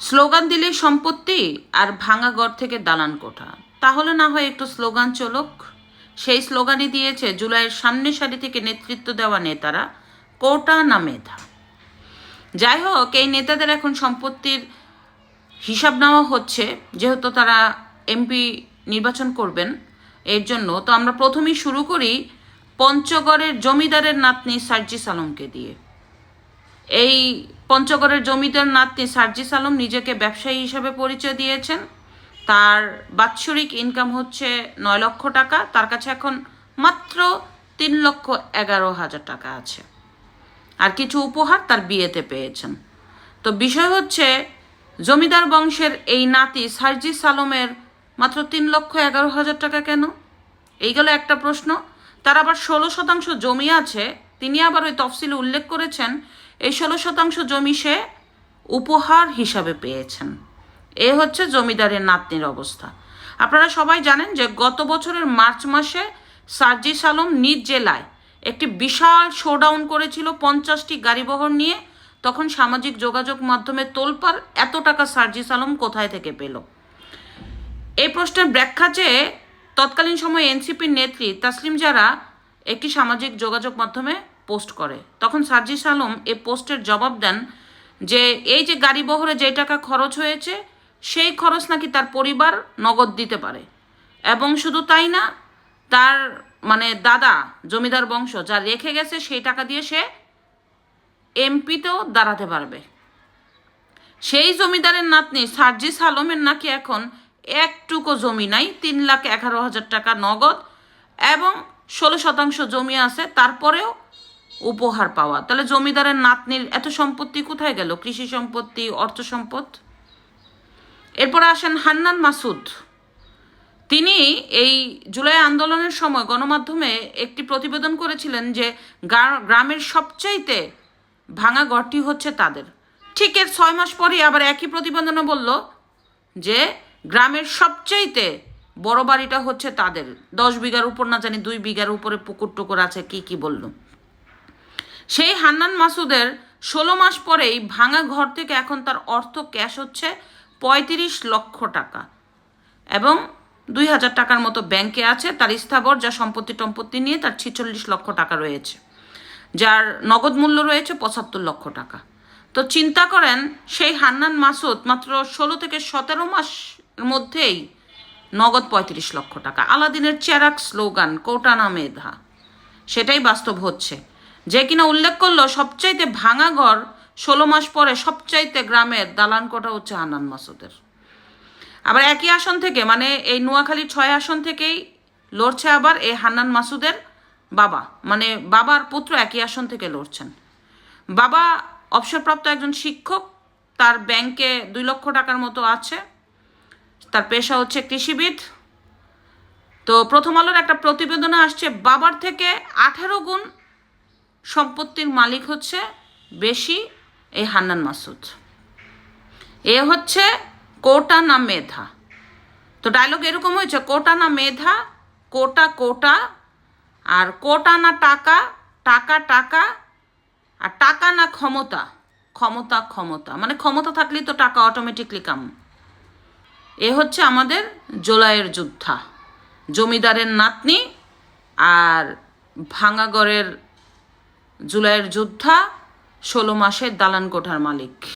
Slogan দিলেই সম্পত্তি আর ভাঙা ঘর থেকে দালান কোঠা। তাহলে না হয় একটু স্লোগান চলক। সেই স্লোগানই দিয়েছে জুলাইয়ের সামনের সারি থেকে নেতৃত্ব দেওয়া নেতারা, কোটা না মেধা। যাই হোক, এই নেতাদের এখন সম্পত্তির হিসাব নেওয়া হচ্ছে, যেহেতু তারা এমপি নির্বাচন করবেন এর জন্য। তো আমরা প্রথমেই শুরু করি পঞ্চগড়ের জমিদারের নাতনি সার্জিস আলমকে দিয়ে। এই পঞ্চগড়ের জমিদার নাতনি সার্জিস আলম নিজেকে ব্যবসায়ী হিসেবে পরিচয় দিয়েছেন। তার বাৎসরিক ইনকাম হচ্ছে নয় লক্ষ টাকা। তার কাছে এখন মাত্র তিন লক্ষ এগারো হাজার টাকা আছে। আর কিছু উপহার তার বিয়েতে পেয়েছেন। তো বিষয় হচ্ছে, জমিদার বংশের এই নাতি সার্জিস সালমের মাত্র তিন লক্ষ এগারো হাজার টাকা কেন? এই গেল একটা প্রশ্ন। তার আবার ষোলো শতাংশ জমি আছে। তিনি আবার ওই তফসিলে উল্লেখ করেছেন এই ষোলো শতাংশ জমি সে উপহার হিসাবে পেয়েছেন। এ হচ্ছে জমিদারের নাতনির অবস্থা। আপনারা সবাই জানেন যে গত বছরের মার্চ মাসে সার্জিস আলম নিজ জেলায় একটি বিশাল শোডাউন করেছিল পঞ্চাশটি গাড়িবহর নিয়ে। তখন সামাজিক যোগাযোগ মাধ্যমে তোলপার এত টাকা সার্জিস আলম কোথায় থেকে পেল? এই প্রশ্নের ব্যাখ্যা চেয়ে তৎকালীন সময়ে এনসিপির নেত্রী তাসলিম যারা একটি সামাজিক যোগাযোগ মাধ্যমে পোস্ট করে। তখন সার্জিস আলম এ পোস্টের জবাব দেন যে, এই যে গাড়ি বহরে যে টাকা খরচ হয়েছে, সেই খরচ নাকি তার পরিবার নগদ দিতে পারে। এবং শুধু তাই না, তার মানে দাদা, জমিদার বংশ, যা রেখে গেছে, সেই টাকা দিয়ে সে এমপিতেও দাঁড়াতে পারবে। সেই জমিদারের নাতনি সার্জিস আলমের নাকি এখন একটুকু জমি নাই, তিন লাখ এগারো হাজার টাকা নগদ এবং ষোলো শতাংশ জমি আছে। তারপরেও উপহার পাওয়া। তাহলে জমিদারের নাতনির এত সম্পত্তি কোথায় গেল? কৃষি সম্পত্তি, অর্থ সম্পদ? এরপর আসেন হান্নান মাসুদ। তিনি এই জুলাই আন্দোলনের সময় গণমাধ্যমে একটি প্রতিবেদন করেছিলেন যে গ্রামের সবচাইতে ভাঙা ঘরটি হচ্ছে তাদের। ঠিক এর ছয় মাস পরে আবার একই প্রতিবেদনে বলল যে গ্রামের সবচাইতে বড় বাড়িটা হচ্ছে তাদের। দশ বিঘার উপর না জানি দুই বিঘার উপরে পুকুর টুকুর আছে, কি কি বলল। সেই হান্নান মাসুদের ষোলো মাস পরেই ভাঙা ঘর থেকে এখন তার অর্থ ক্যাশ হচ্ছে পঁয়ত্রিশ লক্ষ টাকা এবং দুই হাজার টাকার মতো ব্যাংকে আছে তার স্থাবর যা সম্পত্তি টম্পত্তি নিয়ে তার ছিচল্লিশ লক্ষ টাকা রয়েছে, যার নগদ মূল্য রয়েছে পঁচাত্তর লক্ষ টাকা। তো চিন্তা করেন, সেই হান্নান মাসুদ মাত্র ষোলো থেকে সতেরো মাসের মধ্যেই নগদ পঁয়ত্রিশ লক্ষ টাকা। আলাদিনের চেরাক স্লোগান, কোটা কোটানা মেধা। সেটাই বাস্তব হচ্ছে। যে কিনা উল্লেখ করল, সবচাইতে ভাঙা ঘর ষোলো মাস পরে সবচাইতে গ্রামের দালান কোটা হচ্ছে হান্নান মাসুদের। আবার একই আসন থেকে মানে এই নোয়াখালী ছয় আসন থেকেই লড়ছে আবার এই হান্নান মাসুদের বাবা মানে বাবার পুত্র একই আসন থেকে লড়ছেন। বাবা অবসরপ্রাপ্ত একজন শিক্ষক, তার ব্যাংকে দুই লক্ষ টাকার মতো আছে, তার পেশা হচ্ছে কৃষিবিদ। তো প্রথম আলোর একটা প্রতিবেদনে আসছে, বাবার থেকে আঠেরো গুণ সম্পত্তির মালিক হচ্ছে বেশি এই হান্নান মাসুদ এ হচ্ছে কোটা না মেধা। তো ডায়লগ এরকম হয়েছে, কোটা না মেধা, কোটা কোটা, আর কোটা না টাকা টাকা টাকা, আর টাকা না ক্ষমতা ক্ষমতা ক্ষমতা। মানে ক্ষমতা থাকলেই তো টাকা অটোমেটিকলি কাম এ হচ্ছে আমাদের জোলাইয়ের যোদ্ধা, জমিদারের নাতনি আর ভাঙাগড়ের জুলাইয়ের যোদ্ধা ষোলো মাসের দালান কোঠার মালিক।